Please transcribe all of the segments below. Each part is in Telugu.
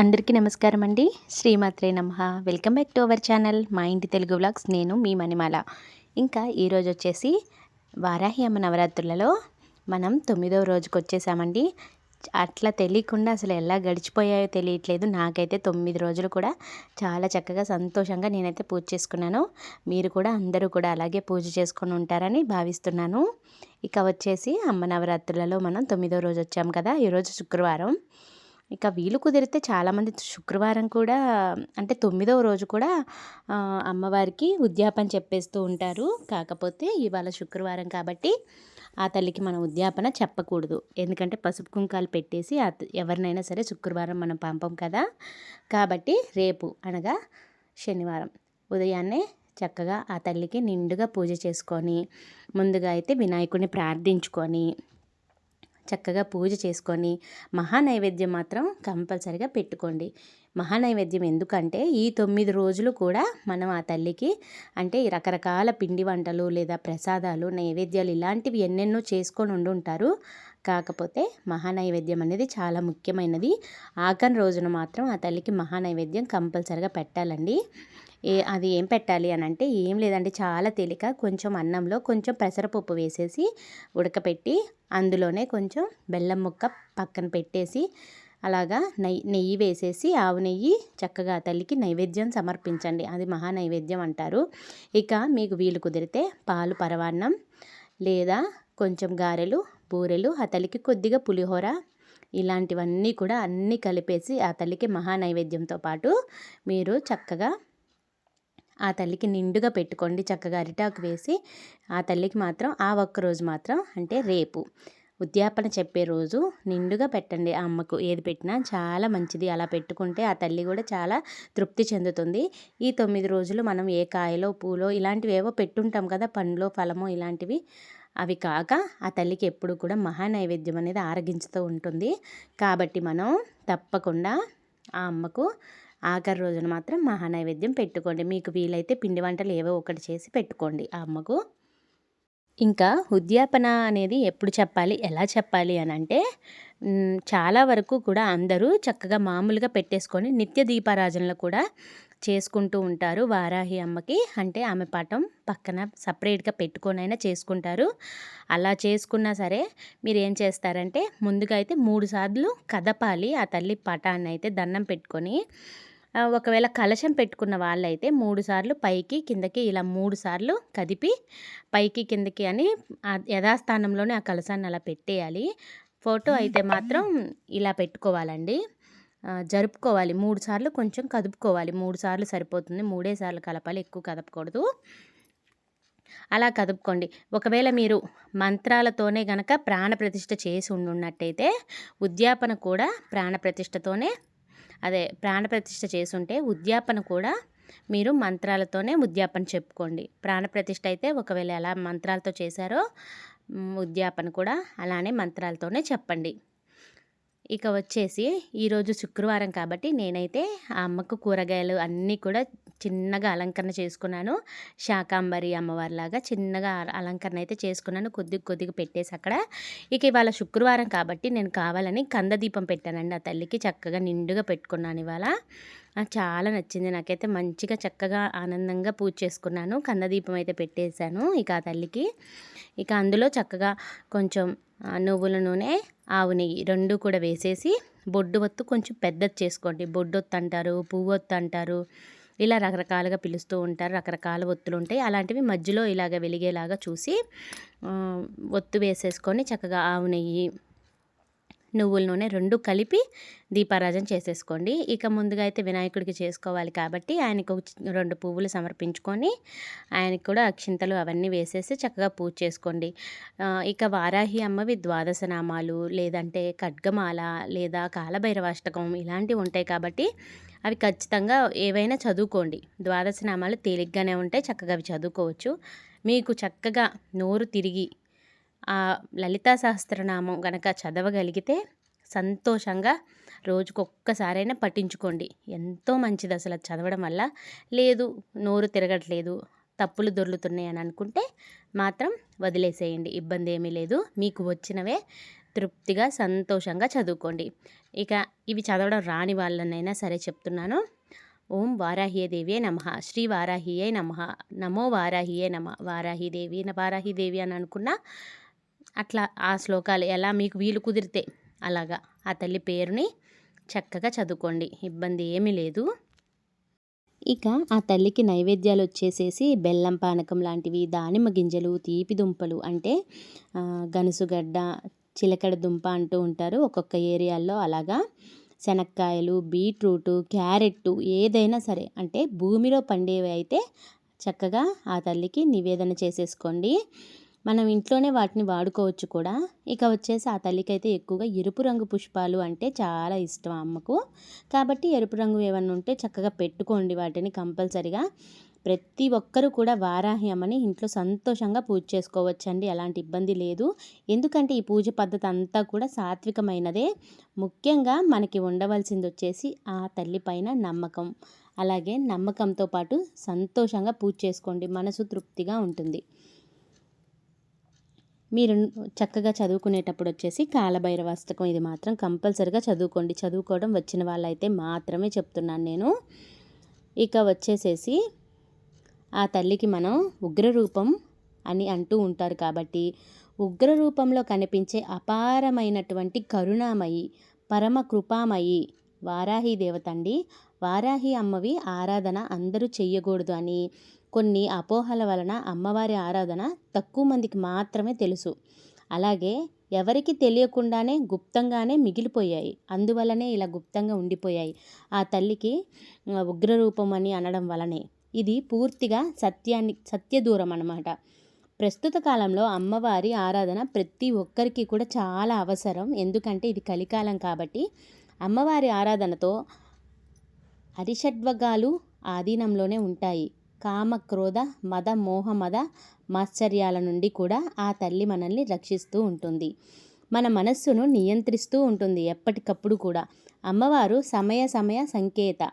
అందరికీ నమస్కారం అండి. శ్రీమాత్రే నమ. Welcome back to our channel మా ఇంటి తెలుగు బ్లాగ్స్ నేను మీ మణిమాల. ఇంకా ఈరోజు వచ్చేసి వారాహి అమ్మ నవరాత్రులలో మనం తొమ్మిదవ రోజుకి వచ్చేసామండి. అట్లా తెలియకుండా అసలు ఎలా గడిచిపోయాయో తెలియట్లేదు. నాకైతే తొమ్మిది రోజులు కూడా చాలా చక్కగా సంతోషంగా నేనైతే పూజ చేసుకున్నాను. మీరు కూడా అందరూ కూడా అలాగే పూజ చేసుకొని ఉంటారని భావిస్తున్నాను. ఇక వచ్చేసి అమ్మ నవరాత్రులలో మనం తొమ్మిదో రోజు వచ్చాం కదా. ఈరోజు శుక్రవారం. ఇక వీలు కుదిరితే చాలామంది శుక్రవారం కూడా అంటే తొమ్మిదవ రోజు కూడా అమ్మవారికి ఉద్యాపన చెప్పేస్తూ ఉంటారు. కాకపోతే ఇవాళ శుక్రవారం కాబట్టి ఆ తల్లికి మనం ఉద్యాపన చెప్పకూడదు. ఎందుకంటే పసుపు కుంకాలు పెట్టేసి ఎవరినైనా సరే శుక్రవారం మనం పంపం కదా. కాబట్టి రేపు అనగా శనివారం ఉదయాన్నే చక్కగా ఆ తల్లికి నిండుగా పూజ చేసుకొని ముందుగా అయితే వినాయకుడిని ప్రార్థించుకొని చక్కగా పూజ చేసుకొని మహానైవేద్యం మాత్రం కంపల్సరిగా పెట్టుకోండి. మహానైవేద్యం ఎందుకంటే ఈ తొమ్మిది రోజులు కూడా మనం ఆ తల్లికి అంటే రకరకాల పిండి వంటలు లేదా ప్రసాదాలు నైవేద్యాలు ఇలాంటివి ఎన్నెన్నో చేసుకొని ఉండుంటారు కాకపోతే మహానైవేద్యం అనేది చాలా ముఖ్యమైనది. ఆఖరి రోజున మాత్రం ఆ తల్లికి మహానైవేద్యం కంపల్సరిగా పెట్టాలండి. ఏ అది ఏం పెట్టాలి అని అంటే ఏం లేదండి. చాలా తేలిక కొంచెం అన్నంలో కొంచెం పెసరపప్పు వేసేసి ఉడకపెట్టి అందులోనే కొంచెం బెల్లం ముక్క పక్కన పెట్టేసి అలాగా నెయ్యి నెయ్యి వేసేసి ఆవు నెయ్యి చక్కగా తల్లికి నైవేద్యం సమర్పించండి. అది మహా నైవేద్యం అంటారు. ఇక మీకు వీలు కుదిరితే పాలు పరవాన్నం లేదా కొంచెం గారెలు బూరెలు ఆ తల్లికి కొద్దిగా పులిహోర ఇలాంటివన్నీ కూడా అన్నీ కలిపేసి ఆ తల్లికి మహా నైవేద్యంతో పాటు మీరు చక్కగా ఆ తల్లికి నిండుగా పెట్టుకోండి చక్కగా అరిటాకు వేసి ఆ తల్లికి మాత్రం ఆ ఒక్క రోజు మాత్రం అంటే రేపు. ఉద్యాపన చెప్పే రోజు నిండుగా పెట్టండి ఆ అమ్మకు ఏది పెట్టినా చాలా మంచిది. అలా పెట్టుకుంటే ఆ తల్లి కూడా చాలా తృప్తి చెందుతుంది. ఈ తొమ్మిది రోజులు మనం ఏ కాయలో పూలో ఇలాంటివి ఏవో పెట్టుంటాం కదా పండ్లో ఫలమో ఇలాంటివి. అవి కాక ఆ తల్లికి ఎప్పుడు కూడా మహా నైవేద్యం అనేది ఆరగించుతూ ఉంటుంది. కాబట్టి మనం తప్పకుండా ఆ అమ్మకు ఆఖరి రోజున మాత్రం మహానైవేద్యం పెట్టుకోండి. మీకు వీలైతే పిండి వంటలు ఏవో ఒకటి చేసి పెట్టుకోండి. ఆ అమ్మకు. ఇంకా ఉద్యాపన అనేది ఎప్పుడు చెప్పాలి? ఎలా చెప్పాలి అని అంటే చాలా వరకు కూడా అందరూ చక్కగా మామూలుగా పెట్టేసుకొని నిత్య దీపారాజనలు కూడా చేసుకుంటూ ఉంటారు. వారాహి అమ్మకి అంటే ఆమె పటం పక్కన సపరేట్గా పెట్టుకొనైనా చేసుకుంటారు. అలా చేసుకున్నా సరే మీరు ఏం చేస్తారంటే ముందుగా అయితే మూడు సార్లు కదపాలి. ఆ తల్లి పటాన్ని అయితే దండం పెట్టుకొని ఒకవేళ కలశం పెట్టుకున్న వాళ్ళైతే మూడు సార్లు పైకి కిందకి ఇలా మూడు సార్లు కదిపి పైకి కిందకి అని యథాస్థానంలోనే ఆ కలశాన్ని అలా పెట్టేయాలి. ఫోటో అయితే మాత్రం ఇలా పెట్టుకోవాలండి. జరుపుకోవాలి. మూడు సార్లు కొంచెం కదుపుకోవాలి. మూడు సార్లు సరిపోతుంది. మూడే సార్లు కలపాలి. ఎక్కువ కదపకూడదు. అలా కదుపుకోండి. ఒకవేళ మీరు మంత్రాలతోనే గనక ప్రాణప్రతిష్ఠ చేసి ఉండున్నట్టయితే ఉద్యాపన కూడా ప్రాణప్రతిష్ఠతోనే అదే ప్రాణప్రతిష్ఠ చేసుంటే ఉద్యాపన కూడా మీరు మంత్రాలతోనే ఉద్యాపన చెప్పుకోండి. ప్రాణప్రతిష్ఠ అయితే ఒకవేళ ఎలా మంత్రాలతో చేశారో ఉద్యాపన కూడా అలానే మంత్రాలతోనే చెప్పండి. ఇక వచ్చేసి ఈరోజు శుక్రవారం కాబట్టి నేనైతే ఆ అమ్మకు కూరగాయలు అన్నీ కూడా చిన్నగా అలంకరణ చేసుకున్నాను. శాకాంబరి అమ్మవారిలాగా చిన్నగా అలంకరణ అయితే చేసుకున్నాను. కొద్దిగా కొద్దిగా పెట్టేసి అక్కడ ఇక ఇవాళ శుక్రవారం కాబట్టి నేను కావాలని కందదీపం పెట్టానండి. ఆ తల్లికి చక్కగా నిండుగా పెట్టుకున్నాను ఇవాళ. నాకు చాలా నచ్చింది. నాకైతే మంచిగా చక్కగా ఆనందంగా పూజ చేసుకున్నాను. కందదీపం అయితే పెట్టేశాను ఇక ఆ తల్లికి. ఇక అందులో చక్కగా కొంచెం నువ్వుల నూనె ఆవు నెయ్యి రెండు కూడా వేసేసి బొడ్డు ఒత్తు కొంచెం పెద్దది చేసుకోండి. బొడ్డొత్తు అంటారు పువ్వొత్తు అంటారు. ఇలా రకరకాలుగా పిలుస్తూ ఉంటారు. రకరకాల ఒత్తులు ఉంటాయి. అలాంటివి మధ్యలో ఇలాగ వెలిగేలాగా చూసి ఒత్తు వేసేసుకొని చక్కగా ఆవు నెయ్యి నువ్వుల నూనె రెండు కలిపి దీపారాజన చేసేసుకోండి. ఇక ముందుగా అయితే వినాయకుడికి చేసుకోవాలి కాబట్టి ఆయనకు రెండు పువ్వులు సమర్పించుకొని ఆయనకు కూడా అక్షింతలు అవన్నీ వేసేసి చక్కగా పూజ చేసుకోండి. ఇక వారాహి అమ్మవి ద్వాదశ నామాలు లేదంటే ఖడ్గమాల లేదా కాలభైరవాష్టకం ఇలాంటివి ఉంటాయి కాబట్టి అవి ఖచ్చితంగా ఏవైనా చదువుకోండి. ద్వాదశ నామాలు తేలిగ్గానే ఉంటాయి చక్కగా అవి చదువుకోవచ్చు. మీకు చక్కగా నోరు తిరిగి ఆ లలితా సహస్రనామం గనక చదవగలిగితే సంతోషంగా రోజుకు ఒక్కసారైనా పట్టించుకోండి. ఎంతో మంచిది అసలు చదవడం వల్ల. లేదు నోరు తిరగట్లేదు తప్పులు దొర్లుతున్నాయి అని అనుకుంటే మాత్రం వదిలేసేయండి. ఇబ్బంది ఏమీ లేదు. మీకు వచ్చినవే తృప్తిగా సంతోషంగా చదువుకోండి. ఇక ఇవి చదవడం రాని వాళ్ళనైనా సరే చెప్తున్నాను. ఓం వారాహియదేవియే నమ. శ్రీ వారాహియే నమ. నమో వారాహియే నమ. వారాహిదేవి వారాహిదేవి అని అనుకున్నా అట్లా ఆ శ్లోకాలు ఎలా మీకు వీలు కుదిరితే అలాగా ఆ తల్లి పేరుని చక్కగా చదువుకోండి. ఇబ్బంది ఏమీ లేదు. ఇక ఆ తల్లికి నైవేద్యాలు వచ్చేసేసి బెల్లం పానకం లాంటివి దానిమ్మ గింజలు తీపి దుంపలు అంటే గనుసుగడ్డ చిలకడ దుంప అంటూ ఉంటారు. ఒక్కొక్క ఏరియాల్లో అలాగా శనక్కాయలు బీట్రూటు క్యారెట్ ఏదైనా సరే అంటే భూమిలో పండేవి అయితే చక్కగా ఆ తల్లికి నివేదన చేసేసుకోండి. మనం ఇంట్లోనే వాటిని వాడుకోవచ్చు కూడా. ఇక వచ్చేసి ఆ తల్లికి అయితే ఎక్కువగా ఎరుపు రంగు పుష్పాలు అంటే చాలా ఇష్టం అమ్మకు. కాబట్టి ఎరుపు రంగు ఏమన్నా ఉంటే చక్కగా పెట్టుకోండి వాటిని కంపల్సరిగా. ప్రతి ఒక్కరూ కూడా వారాహి అమ్మని ఇంట్లో సంతోషంగా పూజ చేసుకోవచ్చండి ఎలాంటి ఇబ్బంది లేదు. ఎందుకంటే ఈ పూజ పద్ధతి అంతా కూడా సాత్వికమైనదే. ముఖ్యంగా మనకి ఉండవలసింది వచ్చేసి ఆ తల్లి పైన నమ్మకం. అలాగే నమ్మకంతో పాటు సంతోషంగా పూజ చేసుకోండి. మనసు తృప్తిగా ఉంటుంది. మీరు చక్కగా చదువుకునేటప్పుడు వచ్చేసి కాలభైరవాస్తకం ఇది మాత్రం కంపల్సరిగా చదువుకోండి. చదువుకోవడం వచ్చిన వాళ్ళైతే మాత్రమే చెప్తున్నాను నేను. ఇక వచ్చేసేసి ఆ తల్లికి మనం ఉగ్రరూపం అని అంటూ ఉంటారు కాబట్టి ఉగ్రరూపంలో కనిపించే అపారమైనటువంటి కరుణామయి పరమ కృపామయి వారాహి దేవత అండి వారాహి అమ్మవి ఆరాధన అందరూ చెయ్యకూడదు అని కొన్ని అపోహల వలన అమ్మవారి ఆరాధన తక్కువ మందికి మాత్రమే తెలుసు. అలాగే ఎవరికి తెలియకుండానే గుప్తంగానే మిగిలిపోయాయి. అందువలనే ఇలా గుప్తంగా ఉండిపోయాయి. ఆ తల్లికి ఉగ్రరూపం అని అనడం వలనే. ఇది పూర్తిగా సత్యాన్ని సత్యదూరం అన్నమాట. ప్రస్తుత కాలంలో అమ్మవారి ఆరాధన ప్రతి ఒక్కరికి కూడా చాలా అవసరం. ఎందుకంటే ఇది కలికాలం కాబట్టి అమ్మవారి ఆరాధనతో అరిషడ్వగాలు ఆధీనంలోనే ఉంటాయి. కామ క్రోధ మద మోహమద మాశ్చర్యాల నుండి కూడా ఆ తల్లి మనల్ని రక్షిస్తూ ఉంటుంది. మన మనస్సును నియంత్రిస్తూ ఉంటుంది ఎప్పటికప్పుడు కూడా. అమ్మవారు సమయ సమయ సంకేత.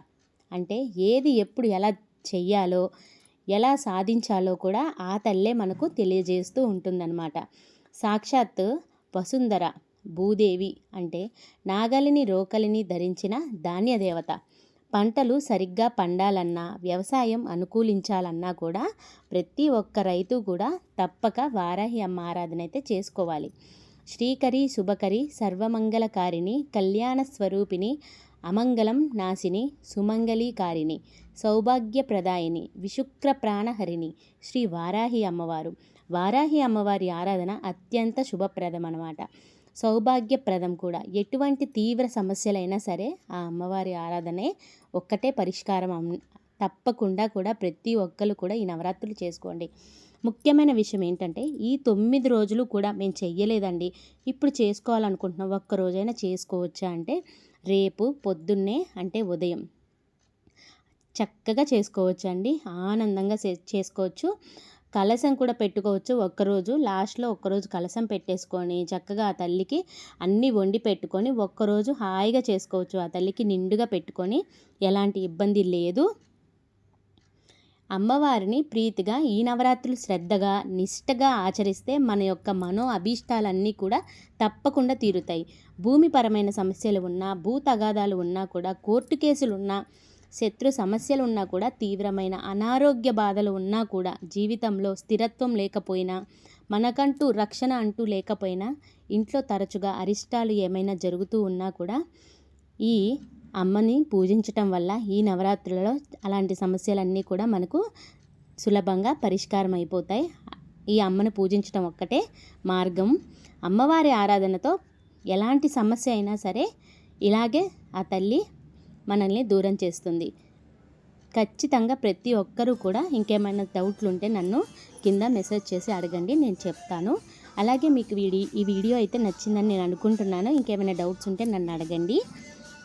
అంటే ఏది ఎప్పుడు ఎలా చెయ్యాలో ఎలా సాధించాలో కూడా ఆ తల్లే మనకు తెలియజేస్తూ ఉంటుందన్నమాట. సాక్షాత్ వసుంధర భూదేవి అంటే నాగలిని రోకలిని ధరించిన ధాన్యదేవత. పంటలు సరిగ్గా పండాలన్నా వ్యవసాయం అనుకూలించాలన్నా కూడా ప్రతి ఒక్క రైతు కూడా తప్పక వారాహి అమ్మ ఆరాధన అయితే చేసుకోవాలి. శ్రీకరి శుభకరి సర్వమంగళకారిణి కళ్యాణ స్వరూపిణి అమంగళం నాశిని సుమంగళీకారిణి సౌభాగ్యప్రదాయిని విశుక్ర ప్రాణహరిణి శ్రీ వారాహి అమ్మవారు. వారాహి అమ్మవారి ఆరాధన అత్యంత శుభప్రదం అన్నమాట సౌభాగ్యప్రదం కూడా. ఎటువంటి తీవ్ర సమస్యలైనా సరే ఆ అమ్మవారి ఆరాధనే ఒక్కటే పరిష్కారం. తప్పకుండా కూడా ప్రతి ఒక్కరు కూడా ఈ నవరాత్రులు చేసుకోండి. ముఖ్యమైన విషయం ఏంటంటే ఈ తొమ్మిది రోజులు కూడా మేము చెయ్యలేదండి. ఇప్పుడు చేసుకోవాలనుకుంటున్నాం. ఒక్క రోజైనా చేసుకోవచ్చా అంటే రేపు పొద్దున్నే అంటే ఉదయం. చక్కగా చేసుకోవచ్చు అండి ఆనందంగా చేసుకోవచ్చు. కలసం కూడా పెట్టుకోవచ్చు. ఒక్కరోజు లాస్ట్లో ఒక్కరోజు కలసం పెట్టేసుకొని చక్కగా ఆ తల్లికి అన్నీ వండి పెట్టుకొని ఒక్కరోజు హాయిగా చేసుకోవచ్చు. ఆ తల్లికి నిండుగా పెట్టుకొని ఎలాంటి ఇబ్బంది లేదు. అమ్మవారిని ప్రీతిగా ఈ నవరాత్రులు శ్రద్ధగా నిష్టగా ఆచరిస్తే మన యొక్క మనో అభీష్టాలన్నీ కూడా తప్పకుండా తీరుతాయి. భూమిపరమైన సమస్యలు ఉన్నా భూ తగాదాలు ఉన్నా కూడా కోర్టు కేసులు ఉన్నా శత్రు సమస్యలు ఉన్నా కూడా తీవ్రమైన అనారోగ్య బాధలు ఉన్నా కూడా జీవితంలో స్థిరత్వం లేకపోయినా మనకంటూ రక్షణ అంటూ లేకపోయినా ఇంట్లో తరచుగా అరిష్టాలు ఏమైనా జరుగుతూ ఉన్నా కూడా ఈ అమ్మని పూజించటం వల్ల ఈ నవరాత్రులలో అలాంటి సమస్యలన్నీ కూడా మనకు సులభంగా పరిష్కారం అయిపోతాయి. ఈ అమ్మను పూజించటం ఒక్కటే మార్గం. అమ్మవారి ఆరాధనతో ఎలాంటి సమస్య అయినా సరే ఇలాగే ఆ తల్లి మనల్ని దూరం చేస్తుంది. ఖచ్చితంగా ప్రతి ఒక్కరూ కూడా ఇంకేమైనా డౌట్లు ఉంటే నన్ను కింద మెసేజ్ చేసి అడగండి నేను చెప్తాను. అలాగే మీకు వీడి ఈ వీడియో అయితే నచ్చిందని నేను అనుకుంటున్నాను. ఇంకేమైనా డౌట్స్ ఉంటే నన్ను అడగండి.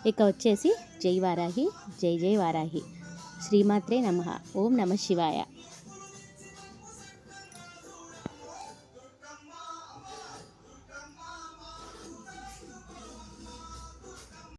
ఇక వచ్చేసి జై వారాహి జై జై వారాహి. శ్రీమాత్రే నమ. ఓం నమ శివాయ.